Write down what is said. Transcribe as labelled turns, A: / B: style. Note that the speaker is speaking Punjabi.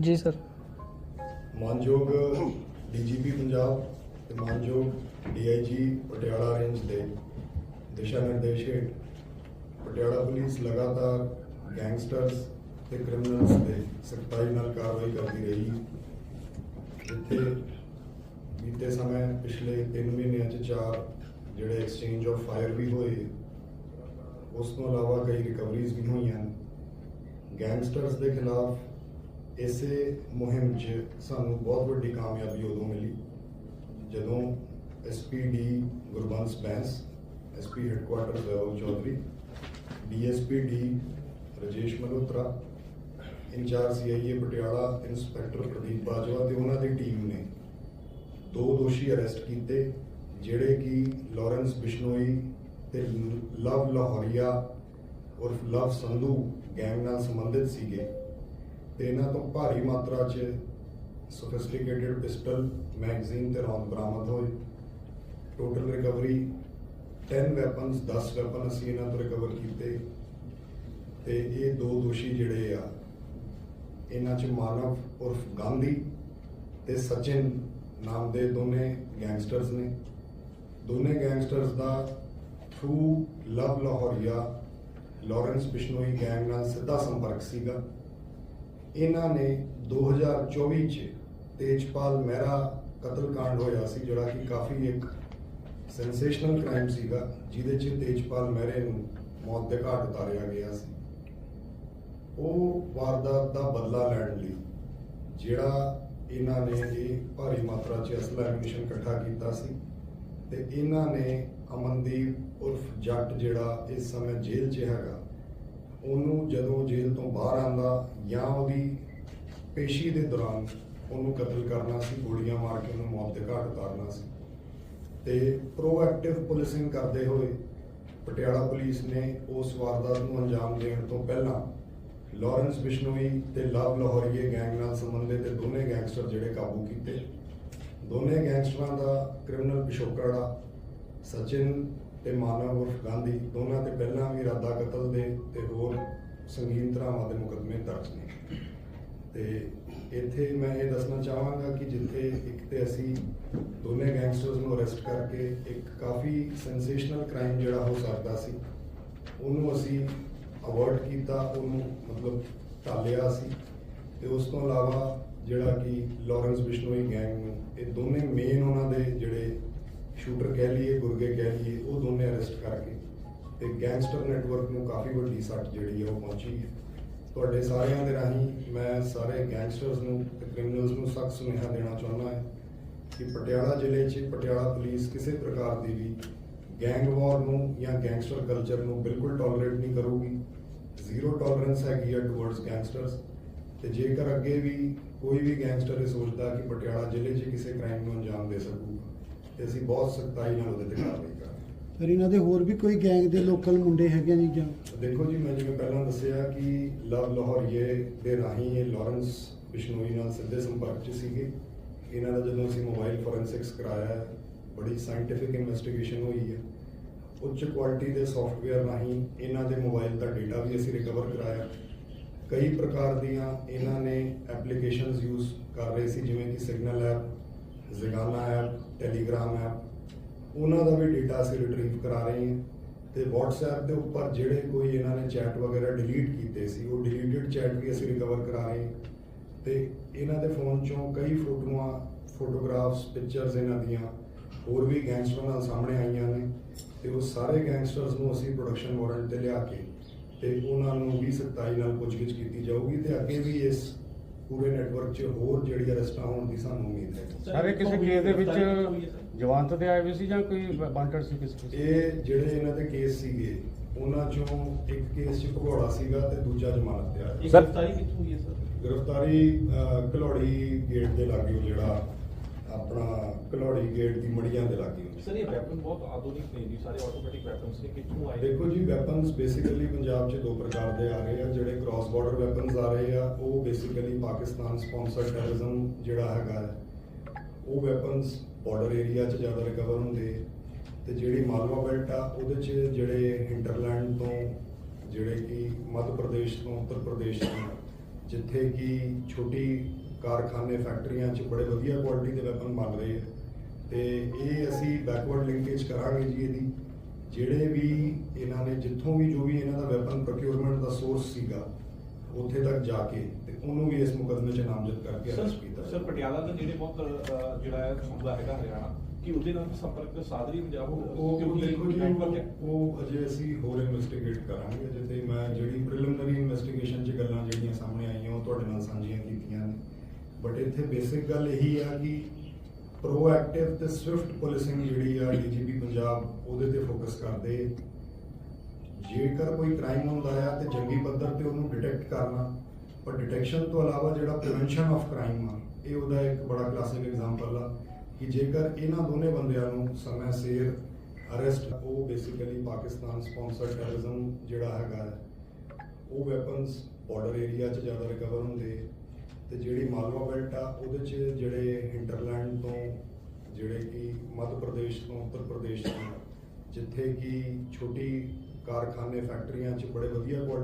A: ਜੀ ਸਰ।
B: ਮਾਨਯੋਗ ਡੀਜੀਪੀ ਪੰਜਾਬ ਤੇ ਮਾਨਯੋਗ ਡੀਆਈਜੀ ਪਟਿਆਲਾ ਰੇਂਜ ਦੇ ਦਿਸ਼ਾ ਨਿਰਦੇਸ਼ ਹੇਠ ਪਟਿਆਲਾ ਪੁਲਿਸ ਲਗਾਤਾਰ ਗੈਂਗਸਟਰਸ ਤੇ ਕ੍ਰਿਮੀਨਲਸ ਦੇ ਸਖਤਾਈ ਨਾਲ ਕਾਰਵਾਈ ਕਰਦੀ ਰਹੀ। ਜਿੱਥੇ ਬੀਤੇ ਸਮੇਂ ਪਿਛਲੇ 3 ਮਹੀਨਿਆਂ 'ਚ ਚਾਰ ਜਿਹੜੇ ਐਕਸਚੇਂਜ ਆਫ ਫਾਇਰ ਵੀ ਹੋਏ, ਉਸ ਤੋਂ ਇਲਾਵਾ ਕਈ ਰਿਕਵਰੀਜ਼ ਵੀ ਹੋਈਆਂ। ਗੈਂਗਸਟਰਸ ਦੇ ਖਿਲਾਫ ਇਸੇ ਮੁਹਿੰਮ 'ਚ ਸਾਨੂੰ ਬਹੁਤ ਵੱਡੀ ਕਾਮਯਾਬੀ ਉਦੋਂ ਮਿਲੀ, ਜਦੋਂ SPD Gurbans Bains SP headquarter level Chaudhary DSP D Rajesh Malhotra, incharge CIA Patiala, inspector Pradeep Bajwa ਤੇ ਉਹਨਾਂ ਦੀ ਟੀਮ ਨੇ ਦੋ ਦੋਸ਼ੀ ਅਰੈਸਟ ਕੀਤੇ, ਜਿਹੜੇ ਕਿ ਲਾਰੈਂਸ ਬਿਸ਼ਨੋਈ ਤੇ ਲਵ ਲਾਹੌਰੀਆ ਉਰਫ ਲਵ ਸੰਧੂ ਗੈਂਗ ਨਾਲ ਸੰਬੰਧਿਤ ਸੀਗੇ। ਤੇ ਇਹਨਾਂ ਤੋਂ ਭਾਰੀ ਮਾਤਰਾ 'ਚ ਸੋਫਿਸਟੀਕੇਟਿਡ ਪਿਸਟਲ ਮੈਗਜ਼ੀਨ ਤੇ ਰੌਂਦ ਬਰਾਮਦ ਹੋਏ। ਟੋਟਲ ਰਿਕਵਰੀ 10 ਵੈਪਨਸ 10 ਵੈਪਨ ਅਸੀਂ ਇਹਨਾਂ ਤੋਂ ਰਿਕਵਰ ਕੀਤੇ। ਤੇ ਇਹ ਦੋ ਦੋਸ਼ੀ ਜਿਹੜੇ ਆ, ਇਹਨਾਂ 'ਚ ਮਾਨਵ ਉਰਫ ਗਾਂਧੀ ਤੇ ਸਚਿਨ ਨਾਮ ਦੇ ਦੋਨੇ ਗੈਂਗਸਟਰਸ ਨੇ। ਦੋਨੇ ਗੈਂਗਸਟਰਸ ਦਾ ਥਰੂ ਲਵ ਲਾਹੌਰੀਆ, ਲਾਰੈਂਸ ਬਿਸ਼ਨੋਈ ਗੈਂਗ ਨਾਲ ਸਿੱਧਾ ਸੰਪਰਕ ਸੀਗਾ। ਇਹਨਾਂ ਨੇ 2024 ਚ ਤੇਜਪਾਲ ਮਹਿਰਾ ਕਤਲकांड ਹੋਇਆ ਸੀ, ਜਿਹੜਾ ਕਿ ਕਾਫੀ ਇੱਕ ਸੈਂਸੇਸ਼ਨਲ ਕ੍ਰਾਈਮ ਸੀਗਾ, ਜਿਹਦੇ ਚ ਤੇਜਪਾਲ ਮਹਿਰੇ ਨੂੰ ਮੌਤ ਦੇ ਘਾਟ ਉਤਾਰਿਆ ਗਿਆ ਸੀ। ਉਹ ਵਾਰਦਾਤ ਦਾ ਬਦਲਾ ਲੈਣ ਲਈ ਜਿਹੜਾ ਇਹਨਾਂ ਨੇ ਇਹ ਭਾਰੀ ਮਾਤਰਾ 'ਚ ਅਸਲਾ ਐਮਿਸ਼ਨ ਇਕੱਠਾ ਕੀਤਾ ਸੀ ਤੇ ਇਹਨਾਂ ਨੇ ਅਮਨਦੀਪ ਉਰਫ ਜੱਟ ਜਿਹੜਾ ਇਸ ਸਮੇਂ ਜੇਲ੍ਹ 'ਚ ਹੈਗਾ ਉਹਨੂੰ ਜਦੋਂ ਜੇਲ੍ਹ ਤੋਂ ਬਾਹਰ ਆਂਦਾ ਜਾਂ ਉਹਦੀ ਪੇਸ਼ੀ ਦੇ ਦੌਰਾਨ ਉਹਨੂੰ ਕਤਲ ਕਰਨਾ ਸੀ, ਗੋਲੀਆਂ ਮਾਰ ਕੇ ਉਹਨੂੰ ਮੌਤ ਦੇ ਘਾਟ ਉਤਾਰਨਾ ਸੀ। ਤੇ ਪ੍ਰੋਐਕਟਿਵ ਪੁਲਿਸਿੰਗ ਕਰਦੇ ਹੋਏ ਪਟਿਆਲਾ ਪੁਲਿਸ ਨੇ ਉਸ ਵਾਰਦਾਤ ਨੂੰ ਅੰਜਾਮ ਦੇਣ ਤੋਂ ਪਹਿਲਾਂ ਲਾਰੈਂਸ ਬਿਸ਼ਨੋਈ ਤੇ ਲਵ ਲਾਹੌਰੀਏ ਗੈਂਗ ਨਾਲ ਸੰਬੰਧਿਤ ਇਹ ਦੋਨੇ ਗੈਂਗਸਟਰ ਜਿਹੜੇ ਕਾਬੂ ਕੀਤੇ। ਦੋਨੇ ਗੈਂਗਸਟਰਾਂ ਦਾ ਕ੍ਰਿਮੀਨਲ ਪਿਛੋਕੜ ਸਚਿਨ ਤੇ ਮਾਨਵ ਉਰਫ ਗਾਂਧੀ ਦੋਨਾਂ ਤੇ ਪਹਿਲਾਂ ਵੀ ਇਰਾਦਾ ਕਤਲ ਦੇ ਤੇ ਹੋਰ ਸੰਗੀਨ ਧਰਾਵਾਂ ਦੇ ਮੁਕੱਦਮੇ ਦਰਜ ਨੇ। ਤੇ ਇੱਥੇ ਮੈਂ ਇਹ ਦੱਸਣਾ ਚਾਹਾਂਗਾ ਕਿ ਜਿੱਥੇ ਇੱਕ ਤੇ ਅਸੀਂ ਦੋਨੇ ਗੈਂਗਸਟਰਸ ਨੂੰ ਅਰੈਸਟ ਕਰਕੇ ਇੱਕ ਕਾਫੀ ਸੈਂਸੇਸ਼ਨਲ ਕ੍ਰਾਈਮ ਜਿਹੜਾ ਹੋ ਸਕਦਾ ਸੀ, ਉਹਨੂੰ ਅਸੀਂ ਅਵੋਇਡ ਕੀਤਾ, ਉਹਨੂੰ ਮਤਲਬ ਟਾਲਿਆ ਸੀ ਤੇ ਉਸ ਤੋਂ ਇਲਾਵਾ ਜਿਹੜਾ ਕਿ ਲਾਰੈਂਸ ਬਿਸ਼ਨੋਈ ਗੈਂਗ ਨੂੰ, ਇਹ ਦੋਨੇ ਮੇਨ ਉਹਨਾਂ ਦੇ ਜਿਹੜੇ ਸ਼ੂਟਰ ਕਹਿ ਲਈਏ, ਗੁਰਗੇ ਕਹਿ ਲਈਏ, ਉਹ ਦੋਨੇ ਅਰੈਸਟ ਕਰਕੇ ਤੇ ਗੈਂਗਸਟਰ ਨੈਟਵਰਕ ਨੂੰ ਕਾਫੀ ਵੱਡੀ ਸੱਟ ਜਿਹੜੀ ਹੈ ਉਹ ਪਹੁੰਚੀ ਹੈ। ਤੁਹਾਡੇ ਸਾਰਿਆਂ ਦੇ ਰਾਹੀਂ ਮੈਂ ਸਾਰੇ ਗੈਂਗਸਟਰਸ ਨੂੰ ਤੇ ਕ੍ਰਿਮੀਨਲਸ ਨੂੰ ਸਖਤ ਸੁਨੇਹਾ ਦੇਣਾ ਚਾਹੁੰਦਾ ਹਾਂ ਕਿ ਪਟਿਆਲਾ ਜ਼ਿਲ੍ਹੇ 'ਚ, ਪਟਿਆਲਾ ਪੁਲਿਸ ਕਿਸੇ ਪ੍ਰਕਾਰ ਦੀ ਵੀ ਗੈਂਗ ਵਾਰ ਨੂੰ ਜਾਂ ਗੈਂਗਸਟਰ ਕਲਚਰ ਨੂੰ ਬਿਲਕੁਲ ਟੋਲਰੇਟ ਨਹੀਂ ਕਰੂਗੀ। ਜ਼ੀਰੋ ਟੋਲਰੈਂਸ ਹੈਗੀ ਆ ਟੁਵਰਡਸ ਗੈਂਗਸਟਰਸ ਤੇ ਜੇਕਰ ਅੱਗੇ ਵੀ ਕੋਈ ਵੀ ਗੈਂਗਸਟਰ ਇਹ ਸੋਚਦਾ ਕਿ ਪਟਿਆਲਾ ਜ਼ਿਲ੍ਹੇ 'ਚ ਕਿਸੇ ਕ੍ਰਾਈਮ ਨੂੰ ਅੰਜਾਮ ਦੇ ਸਕੂਗਾ ਤੇ ਅਸੀਂ ਬਹੁਤ ਸਖਤਾਈ ਨਾਲ ਉਹਦੇ ਤੇ ਕਾਰਵਾਈ ਕਰਾਂਗੇ
C: ਫਿਰ ਇਹਨਾਂ ਦੇ ਹੋਰ ਵੀ ਕੋਈ ਗੈਂਗ ਦੇ ਲੋਕਲ ਮੁੰਡੇ ਹੈਗੇ ਆ ਜੀ ਜਾਂ?
B: ਦੇਖੋ ਜੀ ਮੈਂ ਜਿਵੇਂ ਪਹਿਲਾਂ ਦੱਸਿਆ ਕਿ ਲਵ ਲਾਹੌਰੀਏ ਦੇ ਰਾਹੀਂ ਇਹ ਲਾਰੈਂਸ ਬਿਸ਼ਨੋਈ ਨਾਲ ਸਿੱਧੇ ਸੰਪਰਕ 'ਚ ਸੀਗੇ। ਇਹਨਾਂ ਦਾ ਜਦੋਂ ਅਸੀਂ ਮੋਬਾਈਲ ਫੋਰੈਂਸਿਕਸ ਕਰਾਇਆ ਹੈ, ਬੜੀ ਸਾਇੰਟੀਫਿਕ ਇਨਵੈਸਟੀਗੇਸ਼ਨ ਹੋਈ ਹੈ। ਉੱਚ ਕੁਆਲਿਟੀ ਦੇ ਸੌਫਟਵੇਅਰ ਰਾਹੀਂ ਇਹਨਾਂ ਦੇ ਮੋਬਾਈਲ ਦਾ ਡਾਟਾ ਵੀ ਅਸੀਂ ਰਿਕਵਰ ਕਰਾਇਆ। ਕਈ ਪ੍ਰਕਾਰ ਦੀਆਂ ਇਹਨਾਂ ਨੇ ਐਪਲੀਕੇਸ਼ਨਸ ਯੂਜ਼ ਕਰ ਰਹੇ ਸੀ ਜਿਵੇਂ ਕਿ ਸਿਗਨਲ ਐਪ ਜ਼ਿਗਾਨਾ ਐਪ ਟੈਲੀਗ੍ਰਾਮ ਐਪ, ਉਹਨਾਂ ਦਾ ਵੀ ਡੇਟਾ ਅਸੀਂ ਰਿਟਰੀਵ ਕਰਾ ਰਹੇ ਹਾਂ ਤੇ WhatsApp ਦੇ ਉੱਪਰ ਜਿਹੜੇ ਕੋਈ ਇਹਨਾਂ ਨੇ ਚੈਟ ਵਗੈਰਾ ਡਿਲੀਟ ਕੀਤੇ ਸੀ, ਉਹ ਡਿਲੀਟਡ ਚੈਟ ਵੀ ਅਸੀਂ ਰਿਕਵਰ ਕਰਾ ਰਹੇ ਹਾਂ ਤੇ ਇਹਨਾਂ ਦੇ ਫੋਨ ਚੋਂ ਕਈ ਫੋਟੋਆਂ ਫੋਟੋਗ੍ਰਾਫਸ ਪਿਕਚਰਸ ਇਹਨਾਂ ਦੀਆਂ ਹੋਰ ਵੀ ਗੈਂਗਸਟਰਾਂ ਨਾਲ ਸਾਹਮਣੇ ਆਈਆਂ ਨੇ ਤੇ ਉਹ ਸਾਰੇ ਗੈਂਗਸਟਰਸ ਨੂੰ ਅਸੀਂ ਪ੍ਰੋਡਕਸ਼ਨ ਵਾਰੰਟ ਤੇ ਲਿਆ ਕੇ ਤੇ ਉਹਨਾਂ ਨੂੰ ਵੀ ਸਖਤਾਈ ਨਾਲ ਪੁੱਛਗਿੱਛ ਕੀਤੀ ਜਾਊਗੀ ਤੇ ਅੱਗੇ ਵੀ ਇਸ ਪੂਰੇ ਨੈਟਵਰਕ 'ਚ ਹੋਰ ਜਿਹੜੀ ਅਰੈਸਟਾਂ ਹੋਣ ਦੀ ਸਾਨੂੰ ਉਮੀਦ ਹੈ।
D: ਸਾਰੇ ਕਿਸੇ ਕੇਸ ਦੇ ਵਿੱਚ ਜਵਾਨਤ ਤੇ ਆਏ ਹੋਏ ਸੀ ਜਾਂ ਕੋਈ ਵਾਂਟਡ ਸੀ ਕਿਸੇ ਕਿਸੇ
B: ਇਹ ਜਿਹੜੇ ਇਹਨਾਂ ਦੇ ਕੇਸ ਸੀਗੇ ਉਹਨਾਂ ਚੋਂ ਇੱਕ ਕੇਸ 'ਚ ਭਗੌੜਾ ਸੀਗਾ ਤੇ ਦੂਜਾ ਜ਼ਮਾਨਤ ਤੇ ਆਇਆ।
D: ਸਰ-
E: ਗ੍ਰਿਫਤਾਰੀ ਕਿੱਥੋਂ ਹੋਈ ਹੈ ਸਰ?
B: ਗ੍ਰਿਫਤਾਰੀ ਘਲੌੜੀ ਗੇਟ ਦੇ ਲਾਗੇ ਜਿਹੜਾ ਆਪਣਾ ਘਲੌੜੀ ਗੇਟ ਦੀ ਮੜੀਆਂ ਦੇ ਲਾਗੇ ਹੋਈ।
E: ਸਰ ਇਹ ਵੈਪਨ ਬਹੁਤ ਆਧੁਨਿਕ ਨੇ ਜੀ ਸਾਰੇ ਆਟੋਮੈਟਿਕ ਵੈਪਨਸ ਨੇ ਕਿੱਥੋਂ ਆਏ
B: ਦੇਖੋ ਜੀ ਵੈਪਨਸ ਬੇਸਿਕਲੀ ਪੰਜਾਬ 'ਚ ਦੋ ਪ੍ਰਕਾਰ ਦੇ ਆ ਰਹੇ ਆ ਜਿਹੜੇ ਕ੍ਰਾਸ ਬਾਰਡਰ ਵੈਪਨਸ ਆ ਰਹੇ ਆ ਉਹ ਬੇਸਿਕਲੀ ਪਾਕਿਸਤਾਨ ਸਪਾਂਸਰਡ ਟੈਰਰਿਜ਼ਮ ਜਿਹੜਾ ਹੈਗਾ ਉਹ ਵੈਪਨਸ ਬਾਰਡਰ ਏਰੀਆ 'ਚ ਜ਼ਿਆਦਾ ਰਿਕਵਰ ਹੁੰਦੇ ਤੇ ਜਿਹੜੀ ਮਾਲਵਾ ਬੈਲਟ ਆ ਉਹਦੇ 'ਚ ਜਿਹੜੇ ਹਿੰਟਰਲੈਂਡ ਤੋਂ ਜਿਹੜੇ ਕਿ ਮੱਧ ਪ੍ਰਦੇਸ਼ ਤੋਂ ਉੱਤਰ ਪ੍ਰਦੇਸ਼ ਤੋਂ ਜਿੱਥੇ ਕਿ ਛੋਟੀ ਕਾਰਖਾਨੇ ਫੈਕਟਰੀਆਂ 'ਚ ਬੜੇ ਵਧੀਆ ਕੁਆਲਿਟੀ ਦੇ ਵੈਪਨ ਬਣ ਰਹੇ ਆ। ਤੇ ਇਹ ਅਸੀਂ ਬੈਕਵਰਡ ਲਿੰਕੇਜ ਕਰਾਂਗੇ ਜੀ ਇਹਦੀ। ਜਿਹੜੇ ਵੀ ਇਹਨਾਂ ਨੇ ਜਿੱਥੋਂ ਵੀ ਜੋ ਵੀ ਇਹਨਾਂ ਦਾ ਵੈਪਨ ਪ੍ਰੋਕਿਉਰਮੈਂਟ ਦਾ ਸੋਰਸ ਸੀਗਾ ਉੱਥੇ ਤੱਕ ਜਾ ਕੇ ਤੇ ਉਹਨੂੰ ਵੀ ਇਸ ਮੁਕਦਮੇ 'ਚ ਨਾਮਜ਼ਦ ਕਰਕੇ
E: ਸਰ
B: ਅਰੈਸਟ ਕੀਤਾ
E: ਸਰ ਪਟਿਆਲਾ ਦਾ ਜਿਹੜੇ ਬਹੁਤ ਜਿਹੜਾ ਹੈ ਸੂਬਾ ਹੈਗਾ ਹਰਿਆਣਾ ਕਿ ਉਹਦੇ ਨਾਲ ਸੰਪਰਕ ਸਾਧ ਰਹੀ ਪੰਜਾਬ ਕਿਉਂਕਿ।
B: ਉਹ- ਉਹ ਅਜੇ ਅਸੀਂ ਹੋਰ ਇਨਵੈਸਟੀਗੇਟ ਕਰਾਂਗੇ ਅਜੇ ਤੇ ਮੈਂ ਜਿਹੜੀ ਪ੍ਰੀਲਿਮਿਨਰੀ ਇਨਵੈਸਟੀਗੇਸ਼ਨ 'ਚ ਗੱਲਾਂ ਜਿਹੜੀਆਂ ਸਾਹਮਣੇ ਆਈਆਂ ਉਹ ਤੁਹਾਡੇ ਨਾਲ ਸਾਂਝੀਆਂ ਕੀਤੀਆਂ ਨੇ ਬਟ ਇੱਥੇ ਬੇਸਿਕ ਗੱਲ ਇਹੀ ਆ ਕਿ ਪ੍ਰੋਐਕਟਿਵ ਤੇ ਸਵਿਫਟ ਪੁਲਿਸਿੰਗ ਜਿਹੜੀ ਆ ਡੀਜੀਪੀ ਪੰਜਾਬ ਉਹਦੇ ਤੇ ਫੋਕਸ ਕਰਦੇ ਜੇਕਰ ਕੋਈ ਕ੍ਰਾਈਮ ਹੁੰਦਾ ਆ ਤੇ ਜੰਗੀ ਪੱਧਰ ਤੇ ਉਹਨੂੰ ਡਿਟੈਕਟ ਕਰਨਾ ਪਰ ਡਿਟੈਕਸ਼ਨ ਤੋਂ ਇਲਾਵਾ ਜਿਹੜਾ ਪ੍ਰੀਵੈਂਸ਼ਨ ਆਫ ਕ੍ਰਾਈਮ ਆ ਇਹ ਉਹਦਾ ਇੱਕ ਬੜਾ ਕਲਾਸਿਕ ਐਗਜ਼ਾਮਪਲ ਆ ਕਿ ਜੇਕਰ ਇਹਨਾਂ ਦੋਨੇ ਬੰਦਿਆਂ ਨੂੰ ਸਮੇਂ ਸਿਰ ਅਰੈਸਟ ਉਹ ਬੇਸਿਕਲੀ ਪਾਕਿਸਤਾਨ ਸਪਾਂਸਰਡ ਟੈਰਰਿਜ਼ਮ ਜਿਹੜਾ ਹੈਗਾ ਹੈ, ਉਹ ਵੈਪਨਸ ਬਾਰਡਰ ਏਰੀਆ 'ਚ ਜ਼ਿਆਦਾ ਰਿਕਵਰ ਹੁੰਦੇ ਤੇ ਜਿਹੜੀ ਮਾਲਵਾ ਬੈਲਟ ਆ, ਉਹਦੇ 'ਚ ਜਿਹੜੇ ਇੰਟਰਲੈਂਡ ਤੋਂ, ਜਿਹੜੇ ਕਿ ਮੱਧ ਪ੍ਰਦੇਸ਼ ਤੋਂ, ਉੱਤਰ ਪ੍ਰਦੇਸ਼ ਤੋਂ, ਜਿੱਥੇ ਕਿ ਛੋਟੀ ਕਾਰਖਾਨੇ ਫੈਕਟਰੀਆਂ 'ਚ ਬੜੇ ਵਧੀਆ ਕੁਆਲਿਟੀ